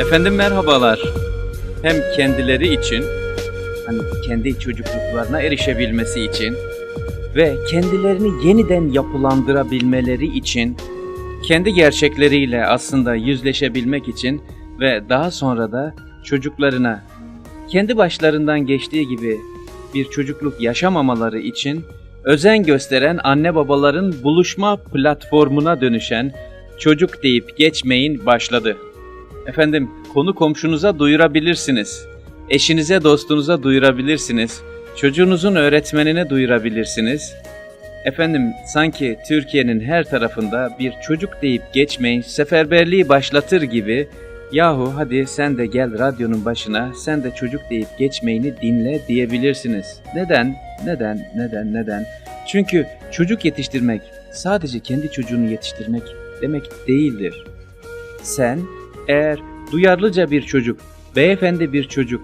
Efendim merhabalar. Hem kendileri için, hani kendi çocukluklarına erişebilmesi için ve kendilerini yeniden yapılandırabilmeleri için, kendi gerçekleriyle aslında yüzleşebilmek için ve daha sonra da çocuklarına kendi başlarından geçtiği gibi bir çocukluk yaşamamaları için özen gösteren anne babaların buluşma platformuna dönüşen Çocuk deyip geçmeyin başladı. Efendim konu komşunuza duyurabilirsiniz. Eşinize dostunuza duyurabilirsiniz. Çocuğunuzun öğretmenine duyurabilirsiniz. Efendim sanki Türkiye'nin her tarafında bir çocuk deyip geçmeyin seferberliği başlatır gibi yahu hadi sen de gel radyonun başına sen de çocuk deyip geçmeyini dinle diyebilirsiniz. Neden? Neden? Neden? Neden? Çünkü çocuk yetiştirmek sadece kendi çocuğunu yetiştirmek demek değildir. Sen eğer duyarlıca bir çocuk, beyefendi bir çocuk,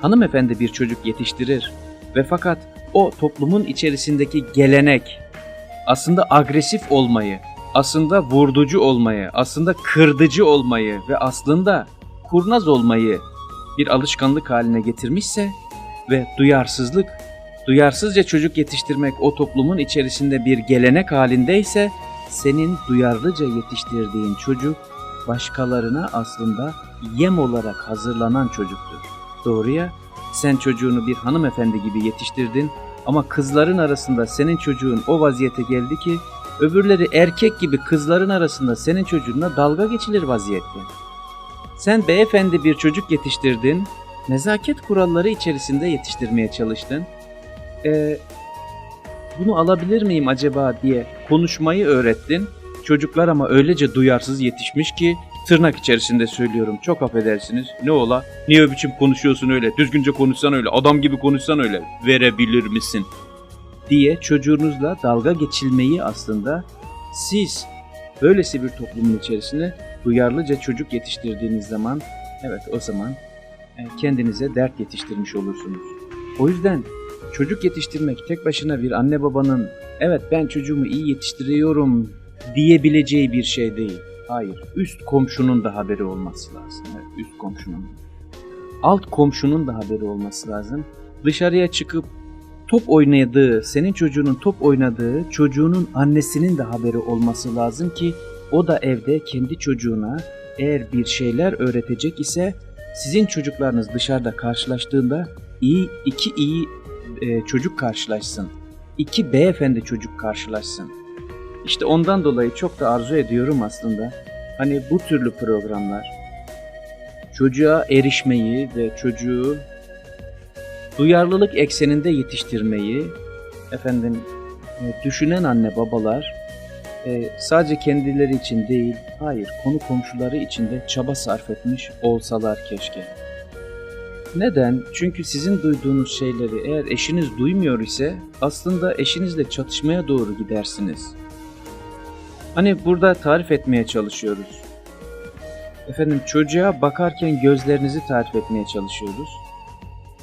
hanımefendi bir çocuk yetiştirir ve fakat o toplumun içerisindeki gelenek, aslında agresif olmayı, aslında vurducu olmayı, aslında kırdıcı olmayı ve aslında kurnaz olmayı bir alışkanlık haline getirmişse ve duyarsızlık, duyarsızca çocuk yetiştirmek o toplumun içerisinde bir gelenek halindeyse senin duyarlıca yetiştirdiğin çocuk başkalarına aslında yem olarak hazırlanan çocuktur. Doğru ya? Sen çocuğunu bir hanımefendi gibi yetiştirdin ama kızların arasında senin çocuğun o vaziyete geldi ki öbürleri erkek gibi kızların arasında senin çocuğuna dalga geçilir vaziyette. Sen beyefendi bir çocuk yetiştirdin, nezaket kuralları içerisinde yetiştirmeye çalıştın. Ee, bunu alabilir miyim acaba diye konuşmayı öğrettin. Çocuklar ama öylece duyarsız yetişmiş ki tırnak içerisinde söylüyorum. Çok affedersiniz. Ne ola? Niye biçim konuşuyorsun öyle? Düzgünce konuşsan öyle. Adam gibi konuşsan öyle. Verebilir misin? Diye çocuğunuzla dalga geçilmeyi aslında siz böylesi bir toplumun içerisinde duyarlıca çocuk yetiştirdiğiniz zaman evet o zaman e, kendinize dert yetiştirmiş olursunuz. O yüzden çocuk yetiştirmek tek başına bir anne babanın evet ben çocuğumu iyi yetiştiriyorum diyebileceği bir şey değil. Hayır. Üst komşunun da haberi olması lazım. Evet, üst komşunun. Alt komşunun da haberi olması lazım. Dışarıya çıkıp top oynadığı, senin çocuğunun top oynadığı çocuğunun annesinin de haberi olması lazım ki o da evde kendi çocuğuna eğer bir şeyler öğretecek ise sizin çocuklarınız dışarıda karşılaştığında iyi iki iyi e, çocuk karşılaşsın. İki beyefendi çocuk karşılaşsın. İşte ondan dolayı çok da arzu ediyorum aslında. Hani bu türlü programlar çocuğa erişmeyi ve çocuğu duyarlılık ekseninde yetiştirmeyi efendim e, düşünen anne babalar e, sadece kendileri için değil, hayır konu komşuları için de çaba sarf etmiş olsalar keşke. Neden? Çünkü sizin duyduğunuz şeyleri eğer eşiniz duymuyor ise aslında eşinizle çatışmaya doğru gidersiniz. Hani burada tarif etmeye çalışıyoruz. Efendim çocuğa bakarken gözlerinizi tarif etmeye çalışıyoruz.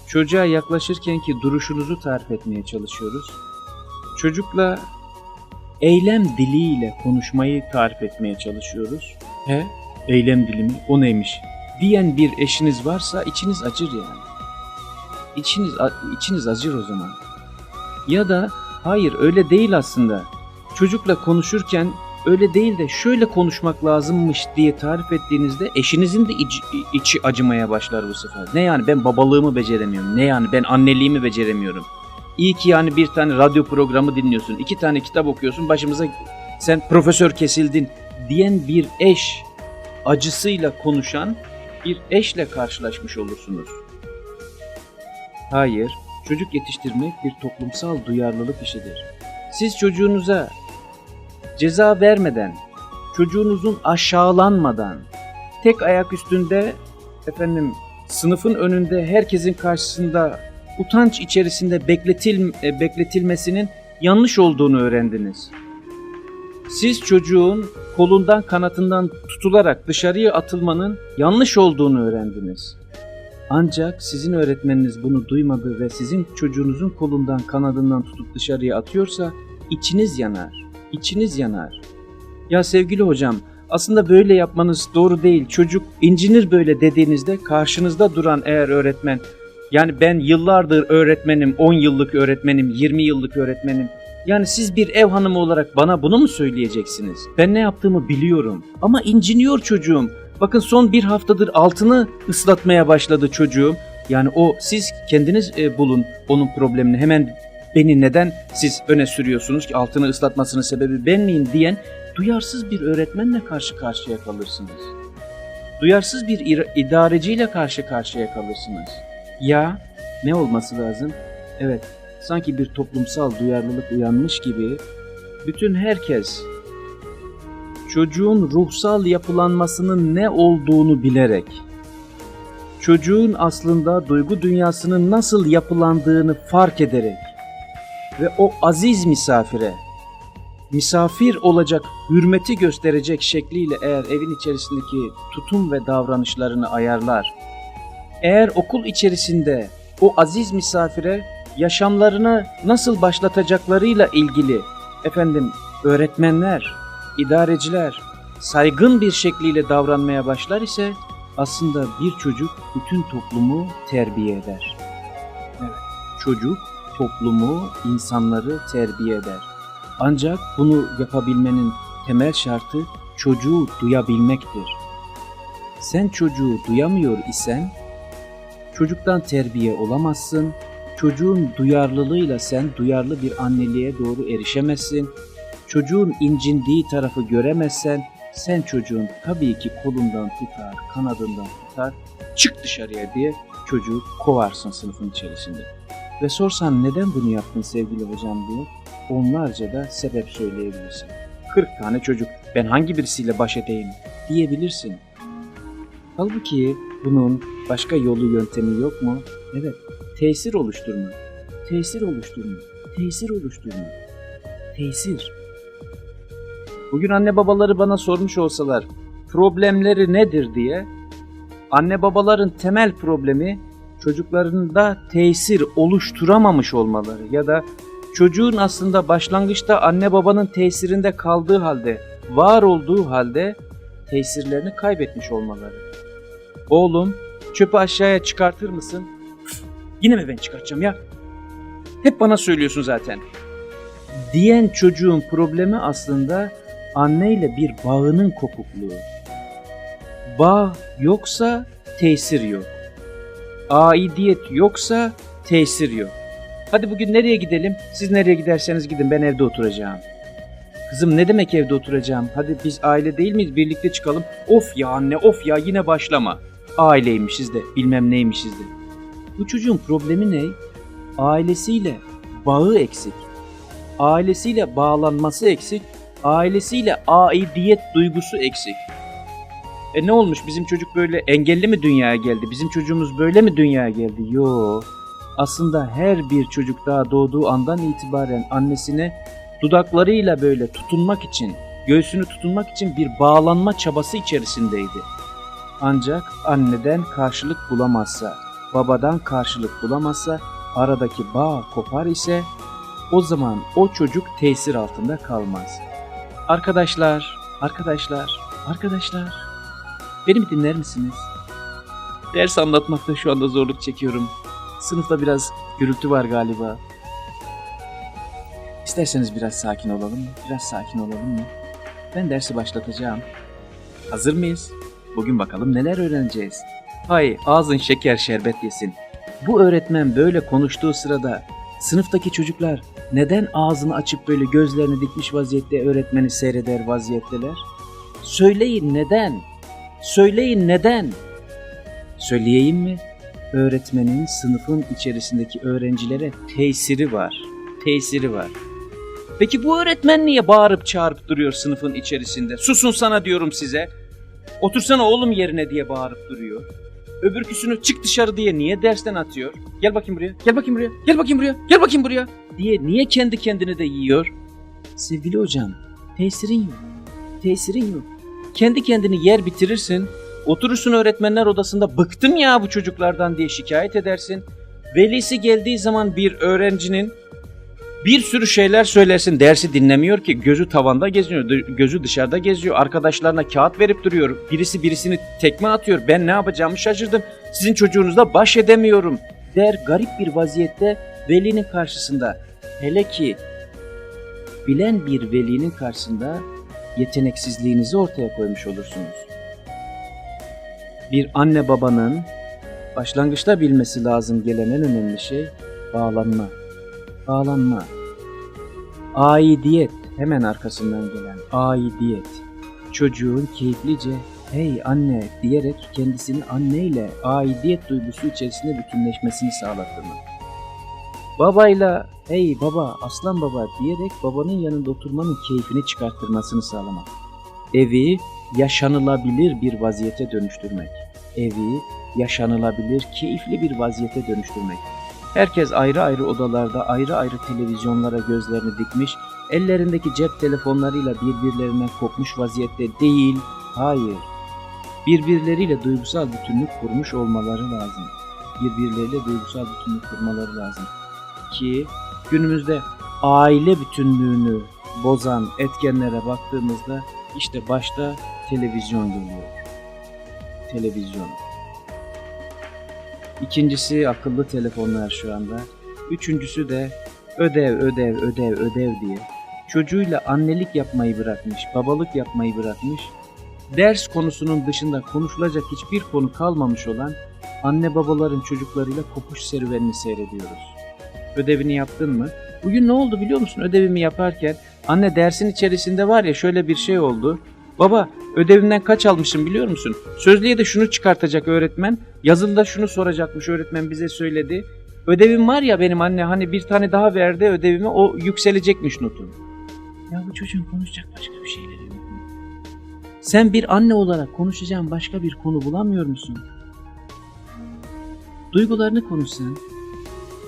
Çocuğa yaklaşırken ki duruşunuzu tarif etmeye çalışıyoruz. Çocukla eylem diliyle konuşmayı tarif etmeye çalışıyoruz. He? Eylem dili mi? O neymiş? Diyen bir eşiniz varsa içiniz acır yani. İçiniz, içiniz acır o zaman. Ya da hayır öyle değil aslında. Çocukla konuşurken öyle değil de şöyle konuşmak lazımmış diye tarif ettiğinizde eşinizin de içi, içi acımaya başlar bu sefer. Ne yani ben babalığımı beceremiyorum. Ne yani ben anneliğimi beceremiyorum. İyi ki yani bir tane radyo programı dinliyorsun. iki tane kitap okuyorsun. Başımıza sen profesör kesildin diyen bir eş acısıyla konuşan bir eşle karşılaşmış olursunuz. Hayır, çocuk yetiştirmek bir toplumsal duyarlılık işidir. Siz çocuğunuza ceza vermeden, çocuğunuzun aşağılanmadan, tek ayak üstünde efendim sınıfın önünde herkesin karşısında utanç içerisinde bekletil, e, bekletilmesinin yanlış olduğunu öğrendiniz. Siz çocuğun kolundan kanatından tutularak dışarıya atılmanın yanlış olduğunu öğrendiniz. Ancak sizin öğretmeniniz bunu duymadı ve sizin çocuğunuzun kolundan kanadından tutup dışarıya atıyorsa içiniz yanar. İçiniz yanar. Ya sevgili hocam Aslında böyle yapmanız doğru değil. Çocuk incinir böyle dediğinizde karşınızda duran eğer öğretmen yani ben yıllardır öğretmenim, 10 yıllık öğretmenim, 20 yıllık öğretmenim. Yani siz bir ev hanımı olarak bana bunu mu söyleyeceksiniz? Ben ne yaptığımı biliyorum. Ama inciniyor çocuğum. Bakın son bir haftadır altını ıslatmaya başladı çocuğum. Yani o siz kendiniz e, bulun onun problemini. Hemen beni neden siz öne sürüyorsunuz ki altını ıslatmasının sebebi ben miyim diyen duyarsız bir öğretmenle karşı karşıya kalırsınız. Duyarsız bir ir- idareciyle karşı karşıya kalırsınız. Ya ne olması lazım? Evet, sanki bir toplumsal duyarlılık uyanmış gibi bütün herkes çocuğun ruhsal yapılanmasının ne olduğunu bilerek çocuğun aslında duygu dünyasının nasıl yapılandığını fark ederek ve o aziz misafire misafir olacak hürmeti gösterecek şekliyle eğer evin içerisindeki tutum ve davranışlarını ayarlar. Eğer okul içerisinde o aziz misafire yaşamlarını nasıl başlatacaklarıyla ilgili efendim öğretmenler, idareciler saygın bir şekliyle davranmaya başlar ise aslında bir çocuk bütün toplumu terbiye eder. Evet, çocuk toplumu, insanları terbiye eder. Ancak bunu yapabilmenin temel şartı çocuğu duyabilmektir. Sen çocuğu duyamıyor isen çocuktan terbiye olamazsın. Çocuğun duyarlılığıyla sen duyarlı bir anneliğe doğru erişemezsin. Çocuğun incindiği tarafı göremezsen sen çocuğun tabii ki kolundan tutar, kanadından tutar, çık dışarıya diye çocuğu kovarsın sınıfın içerisinde. Ve sorsan neden bunu yaptın sevgili hocam diye onlarca da sebep söyleyebilirsin. 40 tane çocuk ben hangi birisiyle baş edeyim diyebilirsin. Halbuki bunun başka yolu yöntemi yok mu? Evet, tesir oluşturma. Tesir oluşturma. Tesir oluşturma. Tesir. Bugün anne babaları bana sormuş olsalar problemleri nedir diye anne babaların temel problemi çocuklarında tesir oluşturamamış olmaları ya da çocuğun aslında başlangıçta anne babanın tesirinde kaldığı halde, var olduğu halde tesirlerini kaybetmiş olmaları. Oğlum çöpü aşağıya çıkartır mısın? "Üf, Yine mi ben çıkartacağım ya? Hep bana söylüyorsun zaten. Diyen çocuğun problemi aslında anneyle bir bağının kopukluğu. Bağ yoksa tesir yok. Aidiyet yoksa tesir yok. Hadi bugün nereye gidelim? Siz nereye giderseniz gidin ben evde oturacağım. Kızım ne demek evde oturacağım? Hadi biz aile değil miyiz? Birlikte çıkalım. Of ya anne of ya yine başlama. Aileymişiz de bilmem neymişiz de. Bu çocuğun problemi ne? Ailesiyle bağı eksik. Ailesiyle bağlanması eksik. Ailesiyle aidiyet duygusu eksik. E ne olmuş bizim çocuk böyle engelli mi dünyaya geldi? Bizim çocuğumuz böyle mi dünyaya geldi? Yo. Aslında her bir çocuk daha doğduğu andan itibaren annesine dudaklarıyla böyle tutunmak için, göğsünü tutunmak için bir bağlanma çabası içerisindeydi. Ancak anneden karşılık bulamazsa, babadan karşılık bulamazsa, aradaki bağ kopar ise o zaman o çocuk tesir altında kalmaz. Arkadaşlar, arkadaşlar, arkadaşlar, beni bir dinler misiniz? Ders anlatmakta şu anda zorluk çekiyorum. Sınıfta biraz gürültü var galiba. İsterseniz biraz sakin olalım mı? Biraz sakin olalım mı? Ben dersi başlatacağım. Hazır mıyız? Bugün bakalım neler öğreneceğiz. Hay ağzın şeker şerbet yesin. Bu öğretmen böyle konuştuğu sırada sınıftaki çocuklar neden ağzını açıp böyle gözlerini dikmiş vaziyette öğretmeni seyreder vaziyetteler? Söyleyin neden? Söyleyin neden? Söyleyeyim mi? Öğretmenin sınıfın içerisindeki öğrencilere tesiri var. Tesiri var. Peki bu öğretmen niye bağırıp çağırıp duruyor sınıfın içerisinde? Susun sana diyorum size. Otursana oğlum yerine diye bağırıp duruyor. Öbürküsünü çık dışarı diye niye dersten atıyor? Gel bakayım buraya, gel bakayım buraya, gel bakayım buraya, gel bakayım buraya diye niye kendi kendini de yiyor? Sevgili hocam, tesirin yok. Tesirin yok. Kendi kendini yer bitirirsin. Oturursun öğretmenler odasında bıktım ya bu çocuklardan diye şikayet edersin. Velisi geldiği zaman bir öğrencinin Bir sürü şeyler söylersin dersi dinlemiyor ki gözü tavanda geziyor, gözü dışarıda geziyor. Arkadaşlarına kağıt verip duruyor. Birisi birisini tekme atıyor. Ben ne yapacağımı şaşırdım. Sizin çocuğunuzla baş edemiyorum der garip bir vaziyette velinin karşısında. Hele ki bilen bir velinin karşısında yeteneksizliğinizi ortaya koymuş olursunuz. Bir anne babanın başlangıçta bilmesi lazım gelen en önemli şey bağlanma. Bağlanma. Aidiyet hemen arkasından gelen aidiyet. Çocuğun keyiflice hey anne diyerek kendisini anneyle aidiyet duygusu içerisinde bütünleşmesini sağlattırmak. Babayla hey baba aslan baba diyerek babanın yanında oturmanın keyfini çıkarttırmasını sağlamak. Evi yaşanılabilir bir vaziyete dönüştürmek. Evi yaşanılabilir, keyifli bir vaziyete dönüştürmek. Herkes ayrı ayrı odalarda, ayrı ayrı televizyonlara gözlerini dikmiş, ellerindeki cep telefonlarıyla birbirlerinden kopmuş vaziyette değil, hayır. Birbirleriyle duygusal bütünlük kurmuş olmaları lazım. Birbirleriyle duygusal bütünlük kurmaları lazım. Ki günümüzde aile bütünlüğünü bozan etkenlere baktığımızda işte başta televizyon geliyor. Televizyon. İkincisi akıllı telefonlar şu anda. Üçüncüsü de ödev, ödev, ödev, ödev diye çocuğuyla annelik yapmayı bırakmış, babalık yapmayı bırakmış, ders konusunun dışında konuşulacak hiçbir konu kalmamış olan anne babaların çocuklarıyla kopuş serüvenini seyrediyoruz. Ödevini yaptın mı? Bugün ne oldu biliyor musun? Ödevimi yaparken anne dersin içerisinde var ya şöyle bir şey oldu. Baba ödevimden kaç almışım biliyor musun? Sözlüğe de şunu çıkartacak öğretmen. Yazılıda şunu soracakmış öğretmen bize söyledi. Ödevim var ya benim anne hani bir tane daha verdi ödevime o yükselecekmiş notu. Ya bu çocuğun konuşacak başka bir şeyleri yok mu? Sen bir anne olarak konuşacağın başka bir konu bulamıyor musun? Duygularını konuşsan,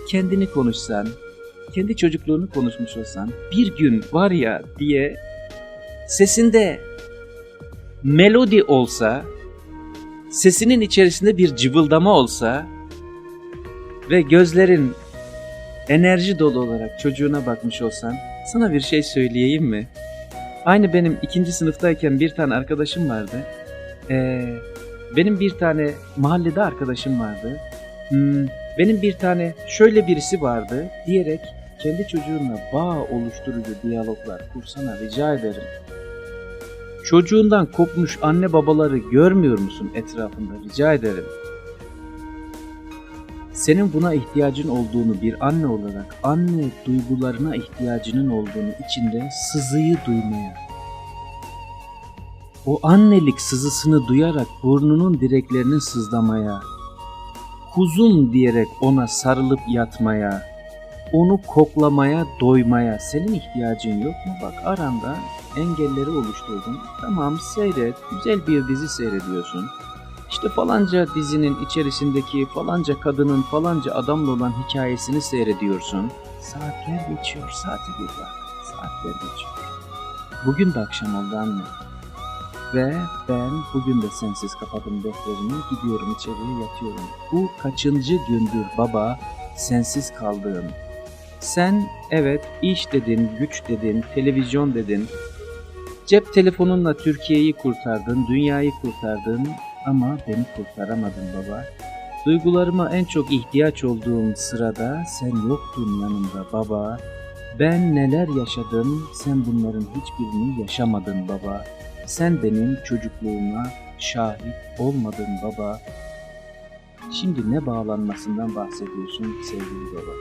kendini konuşsan, kendi çocukluğunu konuşmuş olsan, bir gün var ya diye sesinde melodi olsa, sesinin içerisinde bir cıvıldama olsa ve gözlerin enerji dolu olarak çocuğuna bakmış olsan, sana bir şey söyleyeyim mi? Aynı benim ikinci sınıftayken bir tane arkadaşım vardı. Ee, benim bir tane mahallede arkadaşım vardı. Hmm, benim bir tane şöyle birisi vardı diyerek kendi çocuğunla bağ oluşturucu diyaloglar kursana rica ederim. Çocuğundan kopmuş anne babaları görmüyor musun etrafında rica ederim. Senin buna ihtiyacın olduğunu bir anne olarak anne duygularına ihtiyacının olduğunu içinde sızıyı duymaya. O annelik sızısını duyarak burnunun direklerini sızlamaya. Kuzum diyerek ona sarılıp yatmaya. Onu koklamaya, doymaya senin ihtiyacın yok mu? Bak aranda engelleri oluşturdun. Tamam seyret, güzel bir dizi seyrediyorsun. İşte falanca dizinin içerisindeki falanca kadının falanca adamla olan hikayesini seyrediyorsun. Saatler geçiyor, saate bir bak. Saatler geçiyor. Bugün de akşam oldu anne. Ve ben bugün de sensiz kapadım defterimi, gidiyorum içeriye yatıyorum. Bu kaçıncı gündür baba sensiz kaldığım. Sen evet iş dedin, güç dedin, televizyon dedin. Cep telefonunla Türkiye'yi kurtardın, dünyayı kurtardın ama beni kurtaramadın baba. Duygularıma en çok ihtiyaç olduğum sırada sen yoktun yanımda baba. Ben neler yaşadım, sen bunların hiçbirini yaşamadın baba. Sen benim çocukluğuma şahit olmadın baba. Şimdi ne bağlanmasından bahsediyorsun sevgili baba?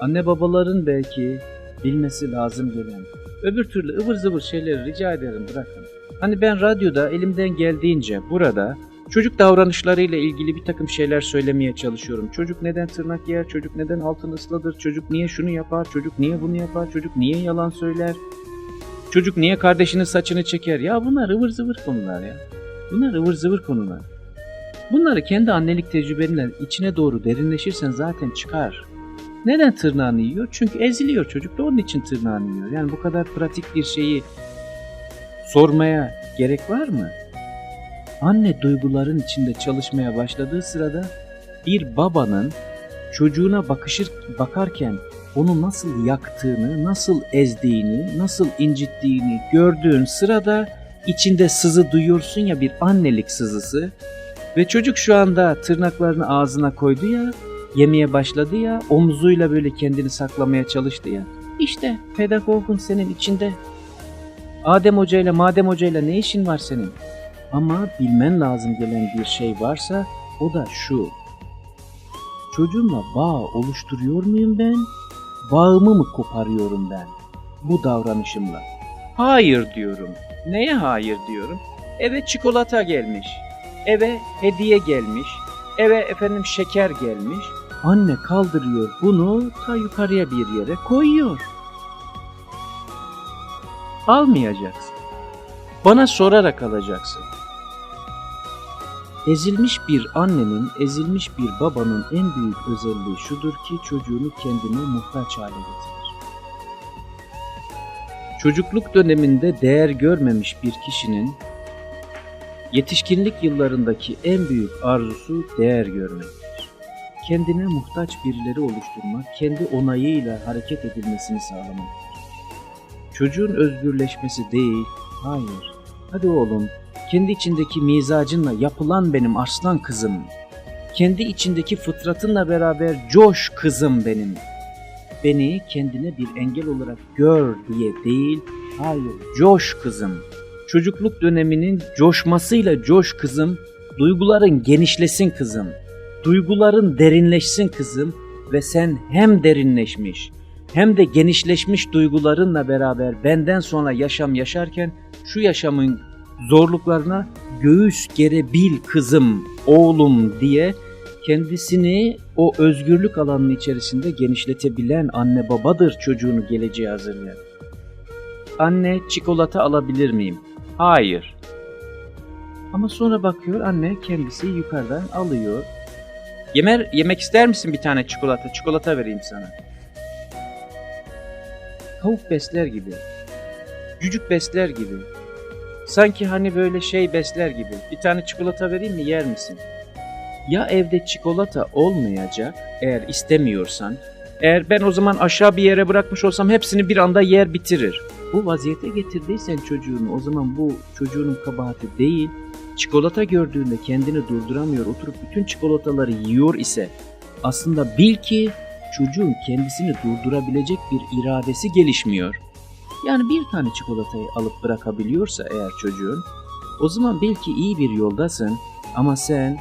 Anne babaların belki bilmesi lazım gelen, öbür türlü ıvır zıvır şeyleri rica ederim bırakın. Hani ben radyoda elimden geldiğince burada çocuk davranışlarıyla ilgili bir takım şeyler söylemeye çalışıyorum. Çocuk neden tırnak yer, çocuk neden altın ısladır, çocuk niye şunu yapar, çocuk niye bunu yapar, çocuk niye yalan söyler, çocuk niye kardeşinin saçını çeker. Ya bunlar ıvır zıvır konular ya. Bunlar ıvır zıvır konular. Bunları kendi annelik tecrübenle içine doğru derinleşirsen zaten çıkar. Neden tırnağını yiyor? Çünkü eziliyor çocuk da onun için tırnağını yiyor. Yani bu kadar pratik bir şeyi sormaya gerek var mı? Anne duyguların içinde çalışmaya başladığı sırada bir babanın çocuğuna bakışır bakarken onu nasıl yaktığını, nasıl ezdiğini, nasıl incittiğini gördüğün sırada içinde sızı duyuyorsun ya bir annelik sızısı. Ve çocuk şu anda tırnaklarını ağzına koydu ya, yemeye başladı ya, omzuyla böyle kendini saklamaya çalıştı ya. İşte pedagogun senin içinde. Adem Hoca ile Madem Hoca ile ne işin var senin? Ama bilmen lazım gelen bir şey varsa o da şu. Çocuğumla bağ oluşturuyor muyum ben? Bağımı mı koparıyorum ben bu davranışımla? Hayır diyorum. Neye hayır diyorum? Eve çikolata gelmiş. Eve hediye gelmiş. Eve efendim şeker gelmiş. Anne kaldırıyor bunu ta yukarıya bir yere koyuyor. Almayacaksın. Bana sorarak alacaksın. Ezilmiş bir annenin, ezilmiş bir babanın en büyük özelliği şudur ki çocuğunu kendine muhtaç hale getirir. Çocukluk döneminde değer görmemiş bir kişinin yetişkinlik yıllarındaki en büyük arzusu değer görmektir. Kendine muhtaç birileri oluşturmak, kendi onayıyla hareket edilmesini sağlamaktır. Çocuğun özgürleşmesi değil, hayır. Hadi oğlum, kendi içindeki mizacınla yapılan benim arslan kızım. Kendi içindeki fıtratınla beraber coş kızım benim. Beni kendine bir engel olarak gör diye değil, hayır coş kızım. Çocukluk döneminin coşmasıyla coş kızım, duyguların genişlesin kızım. Duyguların derinleşsin kızım ve sen hem derinleşmiş hem de genişleşmiş duygularınla beraber benden sonra yaşam yaşarken şu yaşamın zorluklarına göğüs gerebil kızım, oğlum diye kendisini o özgürlük alanının içerisinde genişletebilen anne babadır çocuğunu geleceğe hazırlayan. Anne çikolata alabilir miyim? Hayır. Ama sonra bakıyor anne kendisi yukarıdan alıyor. Yemer, yemek ister misin bir tane çikolata? Çikolata vereyim sana. Tavuk besler gibi. Cücük besler gibi. Sanki hani böyle şey besler gibi. Bir tane çikolata vereyim mi yer misin? Ya evde çikolata olmayacak eğer istemiyorsan. Eğer ben o zaman aşağı bir yere bırakmış olsam hepsini bir anda yer bitirir. Bu vaziyete getirdiysen çocuğunu o zaman bu çocuğunun kabahati değil. Çikolata gördüğünde kendini durduramıyor oturup bütün çikolataları yiyor ise aslında bil ki çocuğun kendisini durdurabilecek bir iradesi gelişmiyor. Yani bir tane çikolatayı alıp bırakabiliyorsa eğer çocuğun, o zaman bil ki iyi bir yoldasın ama sen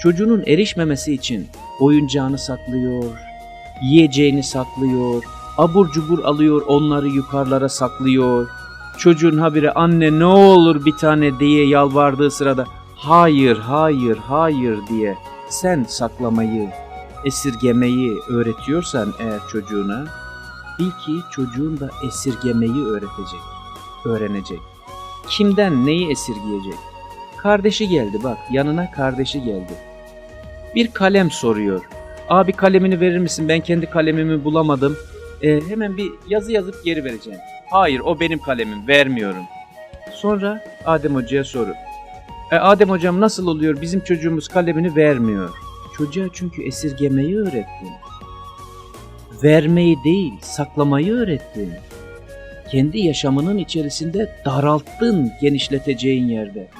çocuğunun erişmemesi için oyuncağını saklıyor, yiyeceğini saklıyor, abur cubur alıyor onları yukarılara saklıyor. Çocuğun habire anne ne olur bir tane diye yalvardığı sırada hayır hayır hayır diye sen saklamayı, esirgemeyi öğretiyorsan eğer çocuğuna bil ki çocuğun da esirgemeyi öğretecek, öğrenecek. Kimden neyi esirgeyecek? Kardeşi geldi bak yanına kardeşi geldi. Bir kalem soruyor. Abi kalemini verir misin ben kendi kalemimi bulamadım. Ee, hemen bir yazı yazıp geri vereceğim. Hayır o benim kalemim vermiyorum. Sonra Adem Hoca'ya sorup. E, Adem Hocam nasıl oluyor bizim çocuğumuz kalemini vermiyor. Çocuğa çünkü esirgemeyi öğrettin vermeyi değil, saklamayı öğrettin. Kendi yaşamının içerisinde daralttın genişleteceğin yerde.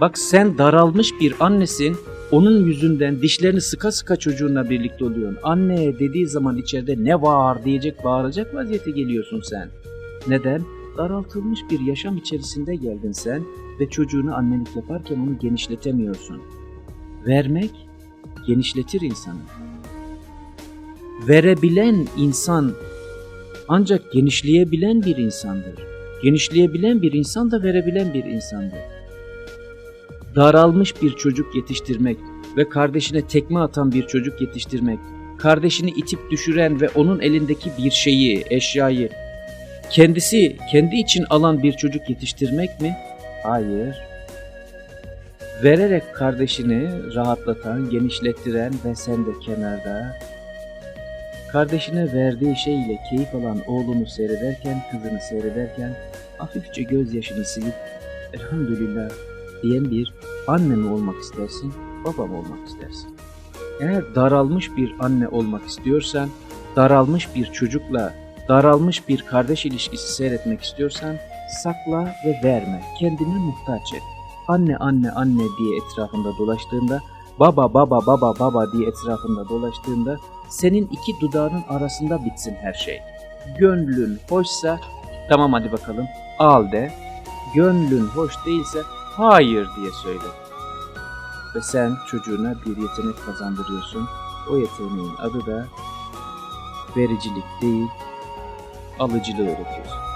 Bak sen daralmış bir annesin, onun yüzünden dişlerini sıka sıka çocuğunla birlikte oluyorsun. Anne dediği zaman içeride ne var diyecek, bağıracak vaziyete geliyorsun sen. Neden? Daraltılmış bir yaşam içerisinde geldin sen ve çocuğunu annelik yaparken onu genişletemiyorsun. Vermek genişletir insanı verebilen insan ancak genişleyebilen bir insandır. Genişleyebilen bir insan da verebilen bir insandır. Daralmış bir çocuk yetiştirmek ve kardeşine tekme atan bir çocuk yetiştirmek, kardeşini itip düşüren ve onun elindeki bir şeyi, eşyayı kendisi kendi için alan bir çocuk yetiştirmek mi? Hayır. Vererek kardeşini rahatlatan, genişlettiren ve sen de kenarda Kardeşine verdiği şey ile keyif alan oğlunu seyrederken, kızını seyrederken hafifçe gözyaşını silip elhamdülillah diyen bir anne mi olmak istersin, baba mı olmak istersin? Eğer daralmış bir anne olmak istiyorsan daralmış bir çocukla daralmış bir kardeş ilişkisi seyretmek istiyorsan sakla ve verme. Kendini muhtaç et. Anne anne anne diye etrafında dolaştığında, baba baba baba baba diye etrafında dolaştığında senin iki dudağının arasında bitsin her şey. Gönlün hoşsa tamam hadi bakalım al de. Gönlün hoş değilse hayır diye söyle. Ve sen çocuğuna bir yetenek kazandırıyorsun. O yeteneğin adı da vericilik değil, alıcılığı öğretiyorsun.